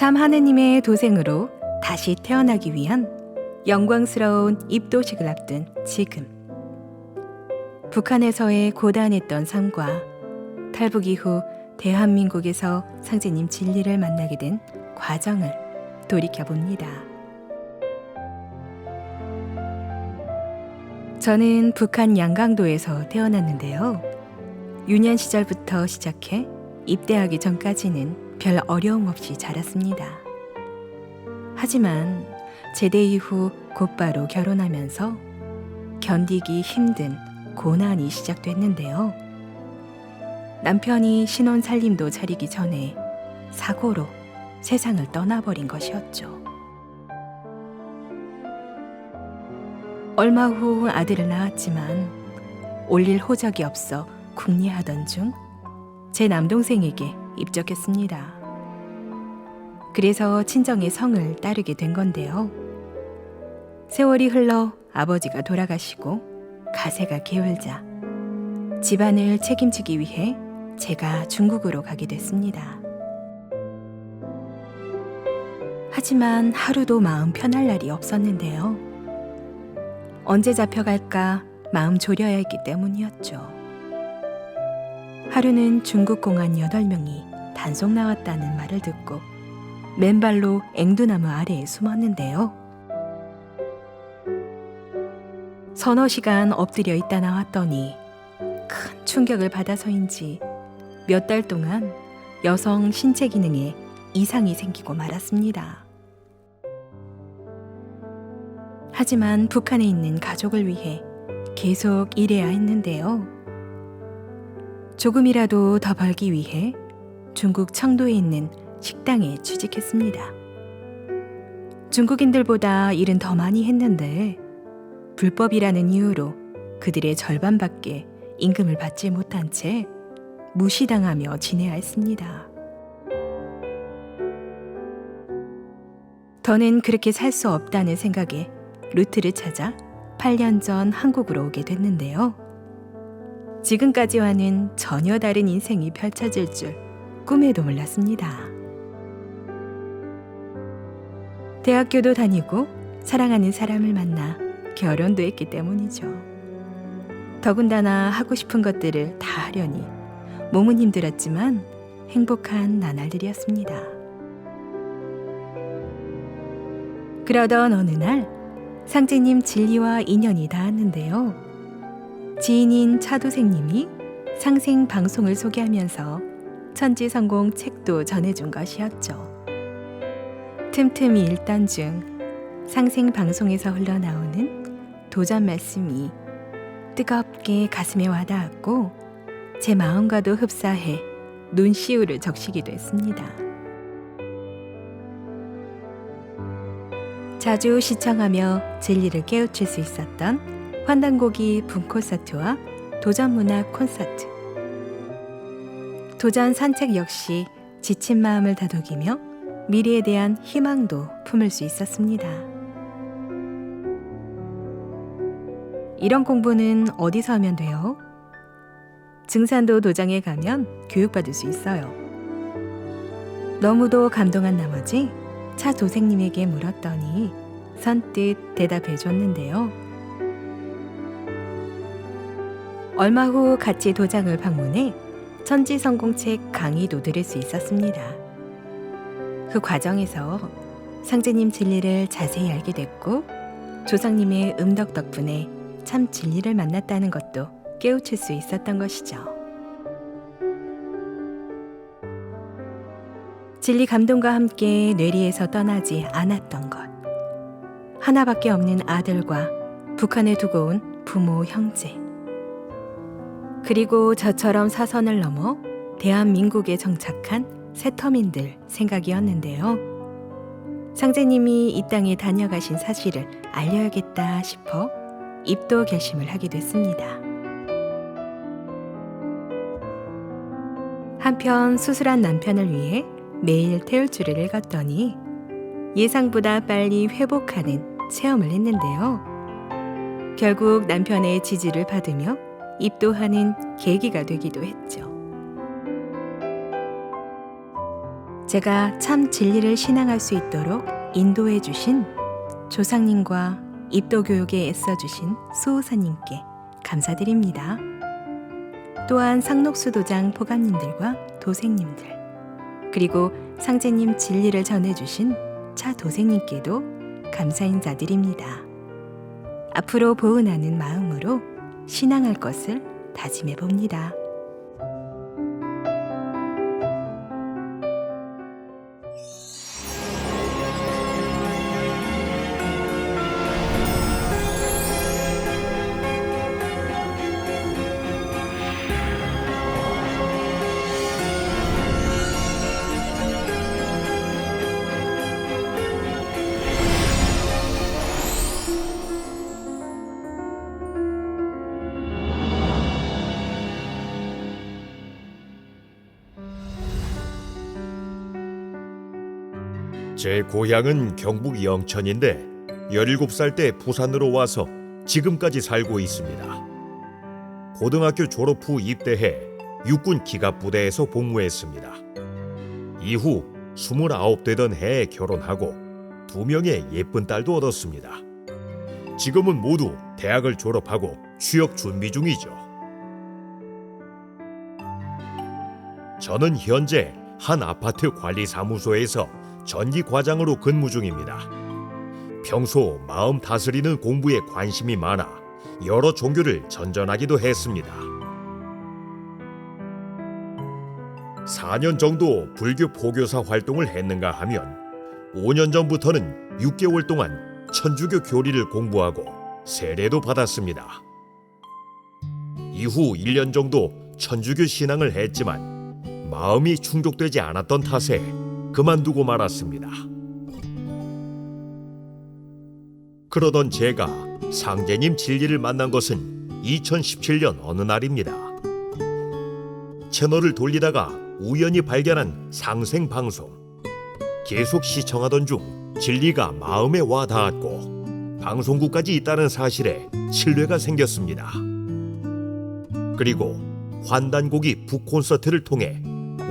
참 하느님의 도생으로 다시 태어나기 위한 영광스러운 입도식을 앞둔 지금 북한에서의 고단했던 삶과 탈북 이후 대한민국에서 상제님 진리를 만나게 된 과정을 돌이켜 봅니다. 저는 북한 양강도에서 태어났는데요. 유년 시절부터 시작해 입대하기 전까지는 별 어려움 없이 자랐습니다. 하지만 제대 이후 곧바로 결혼하면서 견디기 힘든 고난이 시작됐는데요. 남편이 신혼 살림도 차리기 전에 사고로 세상을 떠나버린 것이었죠. 얼마 후 아들을 낳았지만 올릴 호적이 없어 궁리하던 중 제 남동생에게 입적했습니다. 그래서 친정의 성을 따르게 된 건데요. 세월이 흘러 아버지가 돌아가시고 가세가 게을자 집안을 책임지기 위해 제가 중국으로 가게 됐습니다. 하지만 하루도 마음 편할 날이 없었는데요. 언제 잡혀갈까 마음 졸여야 했기 때문이었죠. 하루는 중국 공안 8명이 단속 나왔다는 말을 듣고 맨발로 앵두나무 아래에 숨었는데요. 서너 시간 엎드려 있다 나왔더니 큰 충격을 받아서인지 몇 달 동안 여성 신체 기능에 이상이 생기고 말았습니다. 하지만 북한에 있는 가족을 위해 계속 일해야 했는데요. 조금이라도 더 벌기 위해 중국 청도에 있는 식당에 취직했습니다. 중국인들보다 일은 더 많이 했는데 불법이라는 이유로 그들의 절반밖에 임금을 받지 못한 채 무시당하며 지내야 했습니다. 더는 그렇게 살 수 없다는 생각에 루트를 찾아 8년 전 한국으로 오게 됐는데요. 지금까지와는 전혀 다른 인생이 펼쳐질 줄 꿈에도 몰랐습니다. 대학교도 다니고 사랑하는 사람을 만나 결혼도 했기 때문이죠. 더군다나 하고 싶은 것들을 다 하려니 몸은 힘들었지만 행복한 나날들이었습니다. 그러던 어느 날 상제님 진리와 인연이 닿았는데요. 지인인 차도생님이 상생 방송을 소개하면서 천지성공 책도 전해준 것이었죠. 틈틈이 읽던 중 상생 방송에서 흘러나오는 도전 말씀이 뜨겁게 가슴에 와닿았고 제 마음과도 흡사해 눈시울을 적시기도 했습니다. 자주 시청하며 진리를 깨우칠 수 있었던 환단곡이 붐콘서트와 도전문학 콘서트 도전 산책 역시 지친 마음을 다독이며 미래에 대한 희망도 품을 수 있었습니다. 이런 공부는 어디서 하면 돼요? 증산도 도장에 가면 교육받을 수 있어요. 너무도 감동한 나머지 차 도생님에게 물었더니 선뜻 대답해 줬는데요. 얼마 후 같이 도장을 방문해 천지성공책 강의도 들을 수 있었습니다. 그 과정에서 상제님 진리를 자세히 알게 됐고 조상님의 음덕 덕분에 참 진리를 만났다는 것도 깨우칠 수 있었던 것이죠. 진리 감동과 함께 뇌리에서 떠나지 않았던 것. 하나밖에 없는 아들과 북한에 두고 온 부모 형제. 그리고 저처럼 사선을 넘어 대한민국에 정착한 새터민들 생각이었는데요. 상제님이 이 땅에 다녀가신 사실을 알려야겠다 싶어 입도 결심을 하게 됐습니다. 한편 수술한 남편을 위해 매일 태울주를 읽었더니 예상보다 빨리 회복하는 체험을 했는데요. 결국 남편의 지지를 받으며 입도하는 계기가 되기도 했죠. 제가 참 진리를 신앙할 수 있도록 인도해 주신 조상님과 입도 교육에 애써 주신 수호사님께 감사드립니다. 또한 상록수 도장 포감님들과 도생님들 그리고 상제님 진리를 전해 주신 차 도생님께도 감사 인사드립니다. 앞으로 보은하는 마음으로 신앙할 것을 다짐해 봅니다. 제 고향은 경북 영천인데 17살 때 부산으로 와서 지금까지 살고 있습니다. 고등학교 졸업 후 입대해 육군 기갑부대에서 복무했습니다. 이후 29 되던 해에 결혼하고 두 명의 예쁜 딸도 얻었습니다. 지금은 모두 대학을 졸업하고 취업 준비 중이죠. 저는 현재 한 아파트 관리 사무소에서 전기 과장으로 근무 중입니다. 평소 마음 다스리는 공부에 관심이 많아 여러 종교를 전전하기도 했습니다. 4년 정도 불교 포교사 활동을 했는가 하면 5년 전부터는 6개월 동안 천주교 교리를 공부하고 세례도 받았습니다. 이후 1년 정도 천주교 신앙을 했지만 마음이 충족되지 않았던 탓에 그만두고 말았습니다. 그러던 제가 상제님 진리를 만난 것은 2017년 어느 날입니다. 채널을 돌리다가 우연히 발견한 상생 방송. 계속 시청하던 중 진리가 마음에 와 닿았고 방송국까지 있다는 사실에 신뢰가 생겼습니다. 그리고 환단곡이 북콘서트를 통해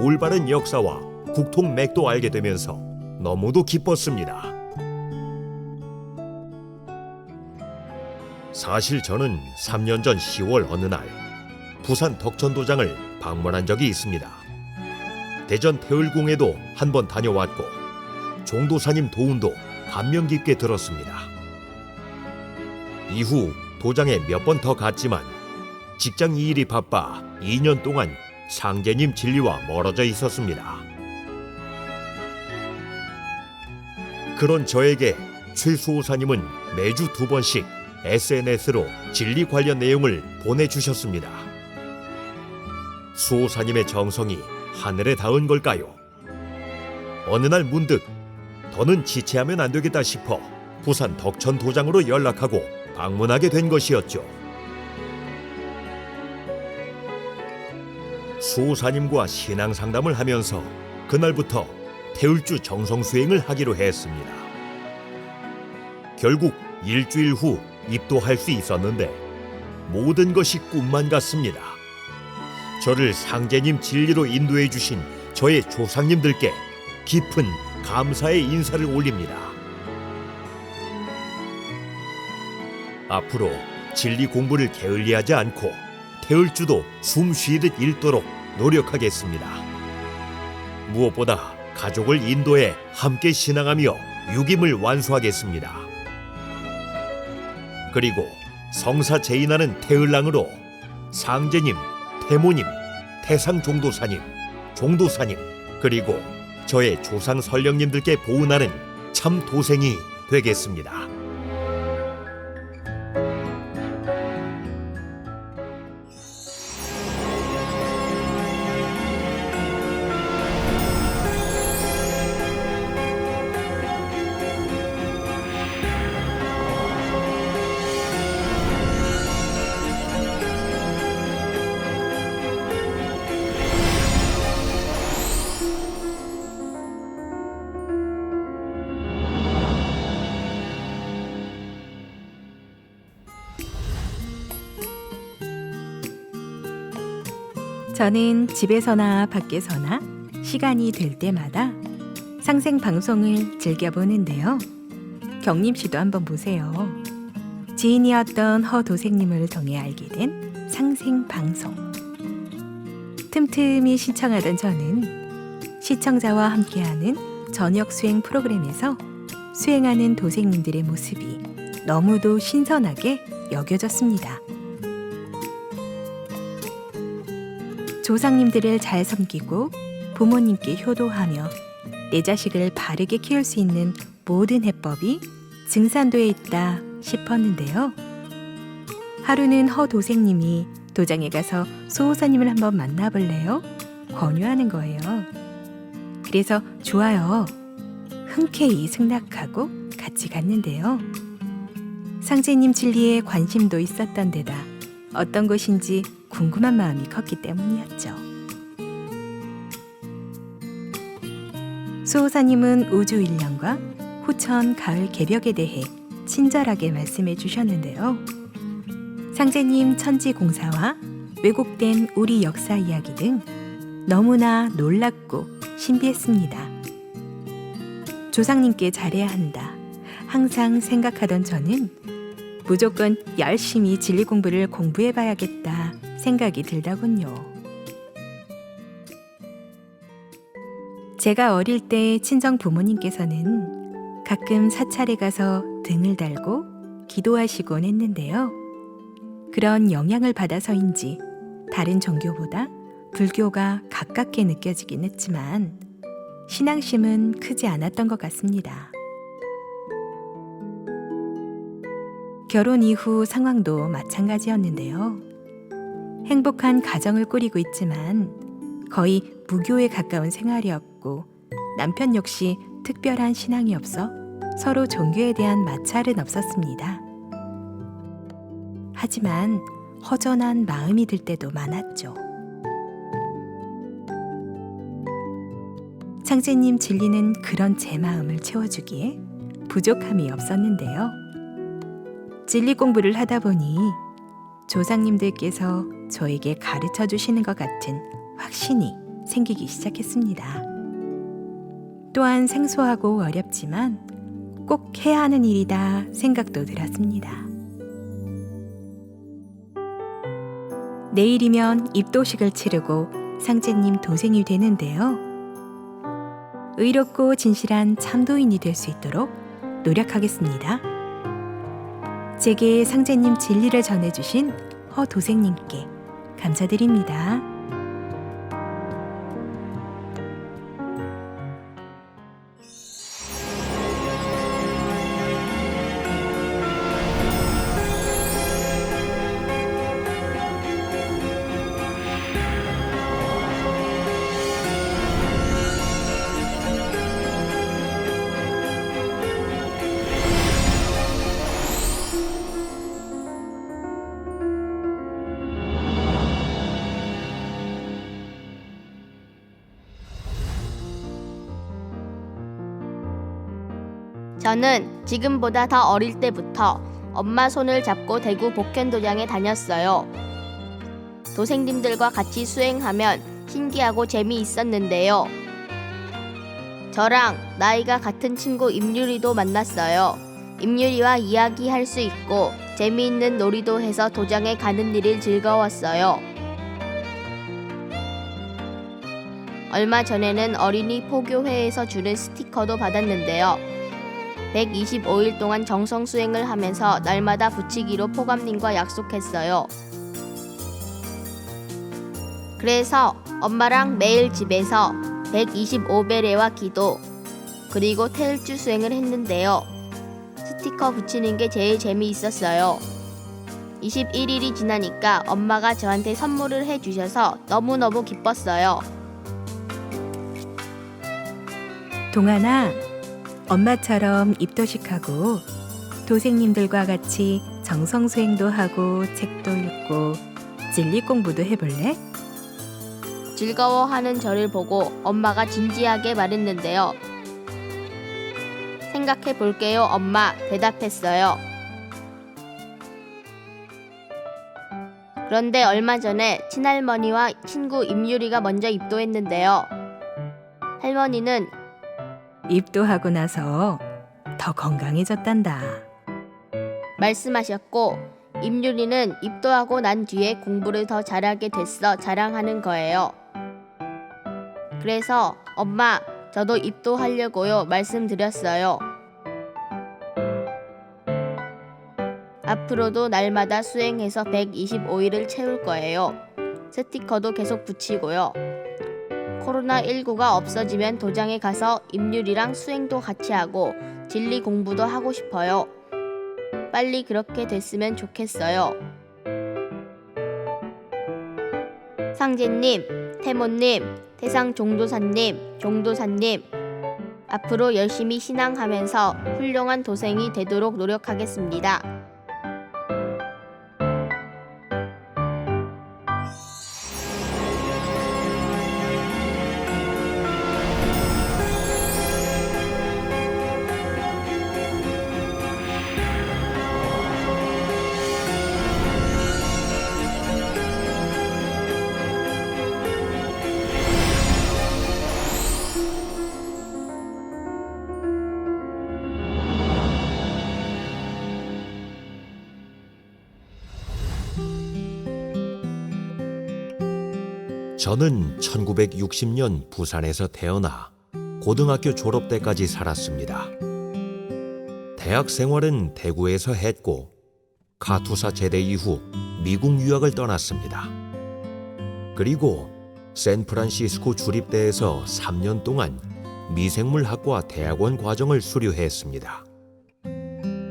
올바른 역사와 국통 맥도 알게 되면서 너무도 기뻤습니다. 사실 저는 3년 전 10월 어느 날 부산 덕천도장을 방문한 적이 있습니다. 대전 태을궁에도 한 번 다녀왔고 종도사님 도운도 감명 깊게 들었습니다. 이후 도장에 몇 번 더 갔지만 직장 일이 바빠 2년 동안 상제님 진리와 멀어져 있었습니다. 그런 저에게 최수호사님은 매주 두 번씩 SNS로 진리 관련 내용을 보내주셨습니다. 수호사님의 정성이 하늘에 닿은 걸까요? 어느 날 문득 더는 지체하면 안 되겠다 싶어 부산 덕천 도장으로 연락하고 방문하게 된 것이었죠. 수호사님과 신앙 상담을 하면서 그날부터 태울주 정성 수행을 하기로 했습니다. 결국 일주일 후 입도할 수 있었는데 모든 것이 꿈만 같습니다. 저를 상제님 진리로 인도해 주신 저의 조상님들께 깊은 감사의 인사를 올립니다. 앞으로 진리 공부를 게을리하지 않고 태울주도 숨 쉬듯 읽도록 노력하겠습니다. 무엇보다 가족을 인도해 함께 신앙하며 유김을 완수하겠습니다. 그리고 성사 제인하는 태을랑으로 상제님, 태모님, 태상 종도사님, 종도사님 그리고 저의 조상 설령님들께 보은하는 참 도생이 되겠습니다. 저는 집에서나 밖에서나 시간이 될 때마다 상생 방송을 즐겨보는데요. 경림 씨도 한번 보세요. 지인이었던 허 도생님을 통해 알게 된 상생 방송. 틈틈이 신청하던 저는 시청자와 함께하는 저녁 수행 프로그램에서 수행하는 도생님들의 모습이 너무도 신선하게 여겨졌습니다. 조상님들을 잘 섬기고 부모님께 효도하며 내 자식을 바르게 키울 수 있는 모든 해법이 증산도에 있다 싶었는데요. 하루는 허 도생님이 도장에 가서 수호사님을 한번 만나볼래요? 권유하는 거예요. 그래서 좋아요. 흔쾌히 승낙하고 같이 갔는데요. 상제님 진리에 관심도 있었던 데다 어떤 곳인지 궁금한 마음이 컸기 때문이었죠. 수호사님은 우주 일령과 후천 가을 개벽에 대해 친절하게 말씀해 주셨는데요. 상제님 천지 공사와 왜곡된 우리 역사 이야기 등 너무나 놀랍고 신비했습니다. 조상님께 잘해야 한다. 항상 생각하던 저는 무조건 열심히 진리 공부를 공부해 봐야겠다 생각이 들더군요. 제가 어릴 때 친정 부모님께서는 가끔 사찰에 가서 등을 달고 기도하시곤 했는데요. 그런 영향을 받아서인지 다른 종교보다 불교가 가깝게 느껴지긴 했지만 신앙심은 크지 않았던 것 같습니다. 결혼 이후 상황도 마찬가지였는데요. 행복한 가정을 꾸리고 있지만 거의 무교에 가까운 생활이었고 남편 역시 특별한 신앙이 없어 서로 종교에 대한 마찰은 없었습니다. 하지만 허전한 마음이 들 때도 많았죠. 창제님 진리는 그런 제 마음을 채워주기에 부족함이 없었는데요. 진리 공부를 하다 보니 조상님들께서 저에게 가르쳐 주시는 것 같은 확신이 생기기 시작했습니다. 또한 생소하고 어렵지만 꼭 해야 하는 일이다 생각도 들었습니다. 내일이면 입도식을 치르고 상제님 도생이 되는데요. 의롭고 진실한 참도인이 될 수 있도록 노력하겠습니다. 제게 상제님 진리를 전해주신 허 도생님께 감사드립니다. 저는 지금보다 더 어릴 때부터 엄마 손을 잡고 대구 복현도장에 다녔어요. 도생님들과 같이 수행하면 신기하고 재미있었는데요. 저랑 나이가 같은 친구 임유리도 만났어요. 임유리와 이야기할 수 있고 재미있는 놀이도 해서 도장에 가는 일이 즐거웠어요. 얼마 전에는 어린이 포교회에서 주는 스티커도 받았는데요. 125일 동안 정성 수행을 하면서 날마다 붙이기로 포감님과 약속했어요. 그래서 엄마랑 매일 집에서 125배례와 기도 그리고 태일주 수행을 했는데요. 스티커 붙이는 게 제일 재미있었어요. 21일이 지나니까 엄마가 저한테 선물을 해주셔서 너무너무 기뻤어요. 동아나, 엄마처럼 입도식하고 도생님들과 같이 정성 수행도 하고 책도 읽고 진리 공부도 해볼래? 즐거워하는 저를 보고 엄마가 진지하게 말했는데요. 생각해 볼게요, 엄마. 대답했어요. 그런데 얼마 전에 친할머니와 친구 임유리가 먼저 입도했는데요. 할머니는 입도하고 나서 더 건강해졌단다. 말씀하셨고 임유리는 입도하고 난 뒤에 공부를 더 잘하게 됐어 자랑하는 거예요. 그래서 엄마 저도 입도하려고요 말씀드렸어요. 앞으로도 날마다 수행해서 125일을 채울 거예요. 스티커도 계속 붙이고요. 코로나19가 없어지면 도장에 가서 임률이랑 수행도 같이 하고 진리 공부도 하고 싶어요. 빨리 그렇게 됐으면 좋겠어요. 상제님, 태모님, 태상 종도사님, 종도사님, 앞으로 열심히 신앙하면서 훌륭한 도생이 되도록 노력하겠습니다. 저는 1960년 부산에서 태어나 고등학교 졸업 때까지 살았습니다. 대학 생활은 대구에서 했고 카투사 제대 이후 미국 유학을 떠났습니다. 그리고 샌프란시스코 주립대에서 3년 동안 미생물학과 대학원 과정을 수료했습니다.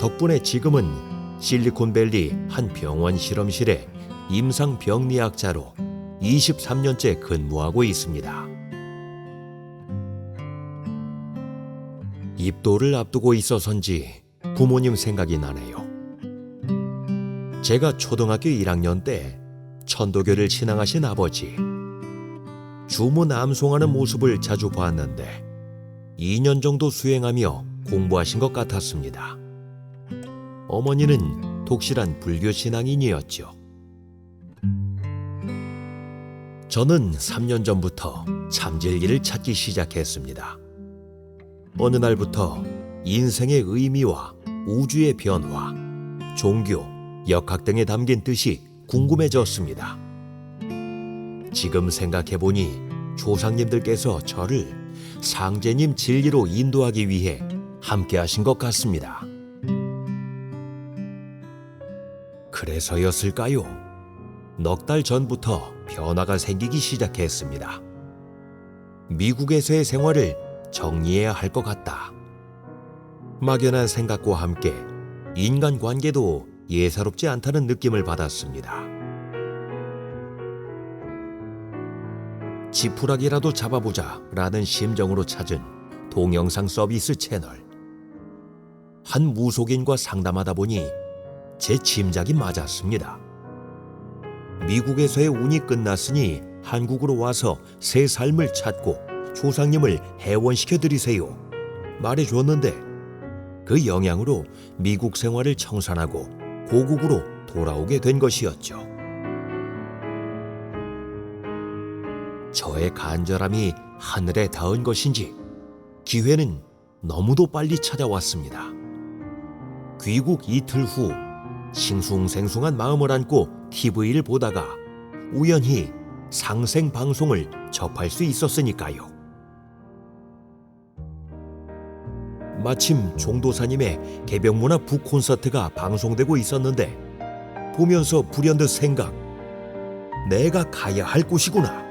덕분에 지금은 실리콘밸리 한 병원 실험실에 임상 병리학자로 23년째 근무하고 있습니다. 입도를 앞두고 있어서인지 부모님 생각이 나네요. 제가 초등학교 1학년 때 천도교를 신앙하신 아버지, 주무 남송하는 모습을 자주 봤는데 2년 정도 수행하며 공부하신 것 같았습니다. 어머니는 독실한 불교 신앙인이었죠. 저는 3년 전부터 참질기를 찾기 시작했습니다. 어느 날부터 인생의 의미와 우주의 변화, 종교, 역학 등에 담긴 뜻이 궁금해졌습니다. 지금 생각해보니 조상님들께서 저를 상제님 진리로 인도하기 위해 함께 하신 것 같습니다. 그래서였을까요? 넉 달 전부터 변화가 생기기 시작했습니다. 미국에서의 생활을 정리해야 할 것 같다. 막연한 생각과 함께 인간 관계도 예사롭지 않다는 느낌을 받았습니다. 지푸라기라도 잡아보자 라는 심정으로 찾은 동영상 서비스 채널. 한 무속인과 상담하다 보니 제 짐작이 맞았습니다. 미국에서의 운이 끝났으니 한국으로 와서 새 삶을 찾고 조상님을 해원시켜 드리세요. 말해줬는데 그 영향으로 미국 생활을 청산하고 고국으로 돌아오게 된 것이었죠. 저의 간절함이 하늘에 닿은 것인지 기회는 너무도 빨리 찾아왔습니다. 귀국 이틀 후 싱숭생숭한 마음을 안고 TV를 보다가 우연히 상생 방송을 접할 수 있었으니까요. 마침 종도사님의 개병문화 북 콘서트가 방송되고 있었는데 보면서 불현듯 생각. 내가 가야 할 곳이구나.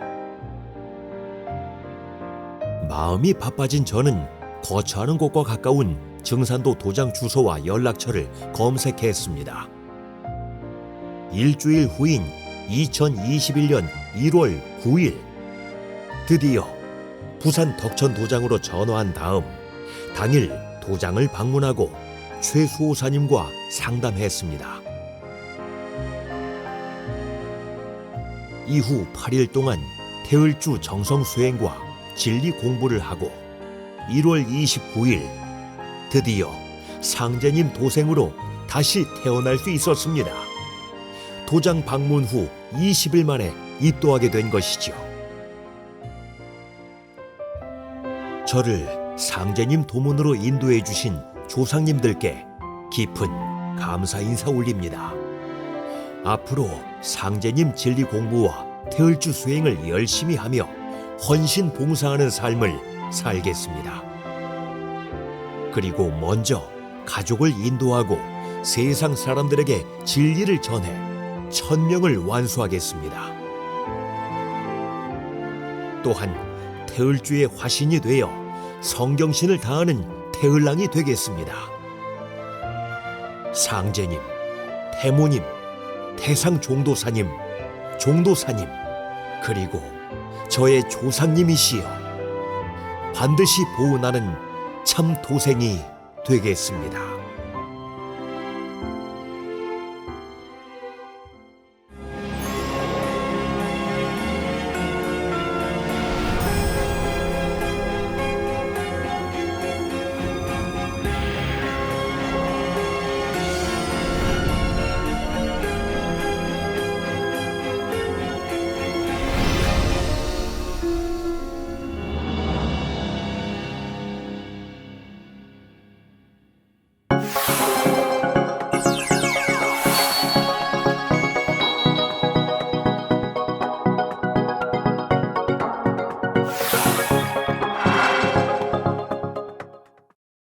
마음이 바빠진 저는 거처하는 곳과 가까운 증산도 도장 주소와 연락처를 검색했습니다. 일주일 후인 2021년 1월 9일 드디어 부산 덕천 도장으로 전화한 다음 당일 도장을 방문하고 최수호사님과 상담했습니다. 이후 8일 동안 태을주 정성 수행과 진리 공부를 하고 1월 29일 드디어 상제님 도생으로 다시 태어날 수 있었습니다. 도장 방문 후 20일 만에 입도하게 된 것이죠. 저를 상제님 도문으로 인도해 주신 조상님들께 깊은 감사 인사 올립니다. 앞으로 상제님 진리 공부와 태을주 수행을 열심히 하며 헌신 봉사하는 삶을 살겠습니다. 그리고 먼저 가족을 인도하고 세상 사람들에게 진리를 전해 천명을 완수하겠습니다. 또한 태을주의 화신이 되어 성경신을 다하는 태을랑이 되겠습니다. 상제님, 태모님, 태상 종도사님, 종도사님, 그리고 저의 조상님이시여 반드시 보은하는 참 도생이 되겠습니다.